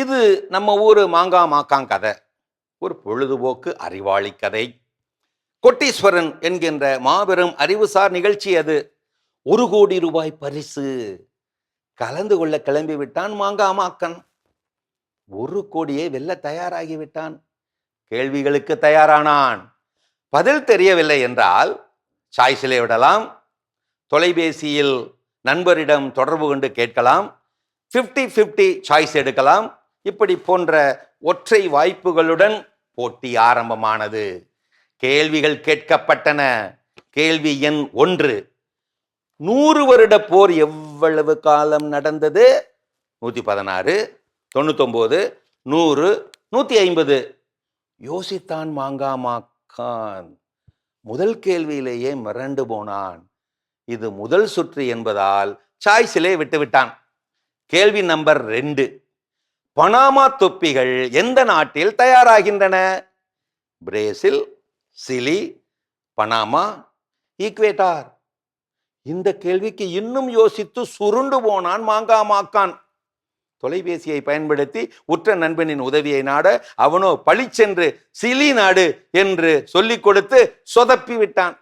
இது நம்ம ஊர் மாங்கா மாக்காங் கதை. ஒரு பொழுதுபோக்கு அறிவாளி கதை. கொட்டீஸ்வரன் என்கின்ற மாபெரும் அறிவுசார் நிகழ்ச்சி அது. ஒரு கோடி ரூபாய் பரிசு. கலந்து கொள்ள கிளம்பி விட்டான் மாங்கா மாக்கன் ஒரு கோடியை வெல்ல தயாராகி விட்டான். கேள்விகளுக்கு தயாரானான். பதில் தெரியவில்லை என்றால் சாய்ஸிலே விடலாம். தொலைபேசியில் நண்பரிடம் தொடர்பு கொண்டு கேட்கலாம். 50 50 சாய்ஸ் எடுக்கலாம். இப்படி போன்ற ஒற்றை வாய்ப்புகளுடன் போட்டி ஆரம்பமானது. கேள்விகள் கேட்கப்பட்டன. கேள்வி எண் ஒன்று. நூறு வருட போர் எவ்வளவு காலம் நடந்தது? நூத்தி பதினாறு தொண்ணூத்தொன்பது நூறு நூத்தி ஐம்பது யோசித்தான் மாங்கா கான். முதல் கேள்வியிலேயே மிரண்டு போனான். இது முதல் சுற்று என்பதால் சாய்ஸிலே விட்டுவிட்டான். கேள்வி நம்பர் ரெண்டு. பனாமா தொப்பிகள் எந்த நாட்டில் தயாராகின்றன? பிரேசில் சிலி பனாமா ஈக்வேட்டார் இந்த கேள்விக்கு இன்னும் யோசித்து சுருண்டு போனான் மாங்கா மாக்கான். தொலைபேசியை பயன்படுத்தி உற்ற நண்பனின் உதவியை நாட அவனோ பழிச்சென்று சிலி நாடு என்று சொல்லிக் கொடுத்து சொதப்பி விட்டான்.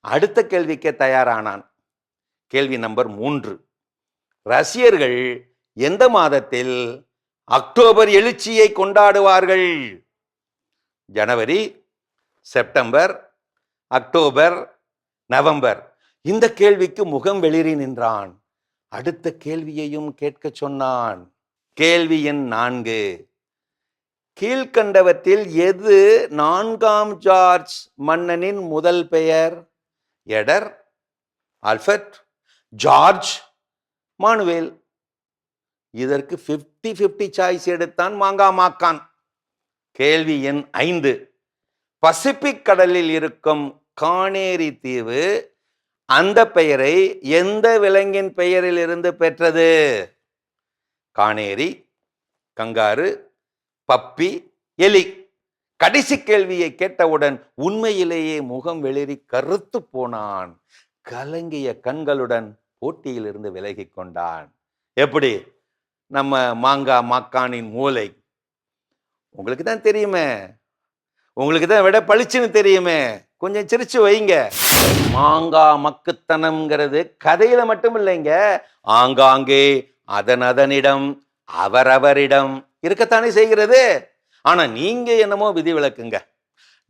அடுத்த கேள்விக்கே தயாரானான். கேள்வி நம்பர் மூன்று. ரசிகர்கள் எந்த மாதத்தில் அக்டோபர் எழுச்சியை கொண்டாடுவார்கள்? ஜனவரி செப்டம்பர் அக்டோபர் நவம்பர். இந்த கேள்விக்கு முகம் வெளிரி நின்றான். அடுத்த கேள்வியையும் கேட்க சொன்னான். கேள்வி எண் நான்கு. கீழ்கண்டவற்றில் எது நான்காம் ஜார்ஜ் மன்னனின் முதல் பெயர்? Edward Alfred George Manuel. இதற்கு 50 50 சாய்ஸ் எடுத்தான் மாங்கா மாக்கான். கேள்வி எண் ஐந்து. பசிபிக் கடலில் இருக்கும் கானேரி தீவு அந்த பெயரை எந்த விலங்கின் பெயரில் இருந்து பெற்றது? கானேரி கங்காரு பப்பி எலி. கடைசி கேள்வியை கேட்டவுடன் உண்மையிலேயே முகம் வெளிரி கருத்து போனான். கலங்கிய கண்களுடன் போட்டியிலிருந்து விலகிக் கொண்டான். எப்படி? நம்ம மாங்கா மாக்கானின் மூளை உங்களுக்கு தான் தெரியுமே. உங்களுக்கு தான் விட பளிச்சுன்னு தெரியுமே. கொஞ்சம் சிரிச்சு வைங்க. மாங்கா மக்குத்தனம்ங்கிறது கதையில மட்டும் இல்லைங்க. ஆங்காங்கே அதன் அதனிடம் அவரவரிடம் இருக்கத்தானே செய்கிறது. ஆனா நீங்க என்னமோ விதி விலக்குங்க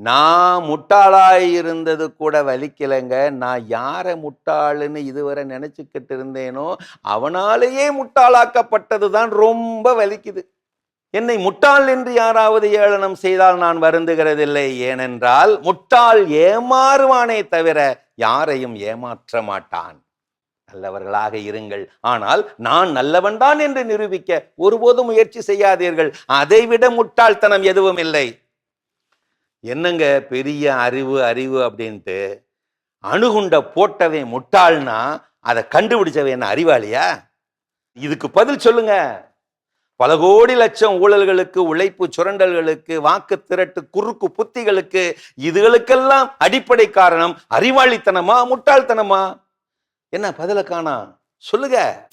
நான் முட்டாளாய் இருந்தது கூட வலிக்கலைங்க. நான் யாரை முட்டாளுன்னு இதுவரை நினச்சிக்கிட்டு இருந்தேனோ அவனாலேயே முட்டாளாக்கப்பட்டது தான் ரொம்ப வலிக்குது. என்னை முட்டாள் என்று யாராவது ஏளனம் செய்தால் நான் வருந்துகிறதில்லை. ஏனென்றால் முட்டாள் ஏமாறுவானே தவிர யாரையும் ஏமாற்ற மாட்டான். நல்லவர்களாக இருங்கள். ஆனால் நான் நல்லவன்தான் என்று நிரூபிக்க ஒருபோதும் முயற்சி செய்யாதீர்கள். அதைவிட முட்டாள்தனம் எதுவும் இல்லை. என்னங்க பெரிய அறிவு அறிவு அப்படின்ட்டு அணுகுண்ட போட்டவன் முட்டாள்னா அதை கண்டுபிடிச்சவன் என்ன அறிவாளியா? இதுக்கு பதில் சொல்லுங்க. பல கோடி லட்சம் ஊழல்களுக்கு உழைப்பு சுரண்டல்களுக்கு வாக்கு திரட்டு குறுக்கு புத்திகளுக்கு இதுகளுக்கெல்லாம் அடிப்படை காரணம் அறிவாளித்தனமா முட்டாள்தனமா? என்ன பதில காணா? சொல்லுங்க.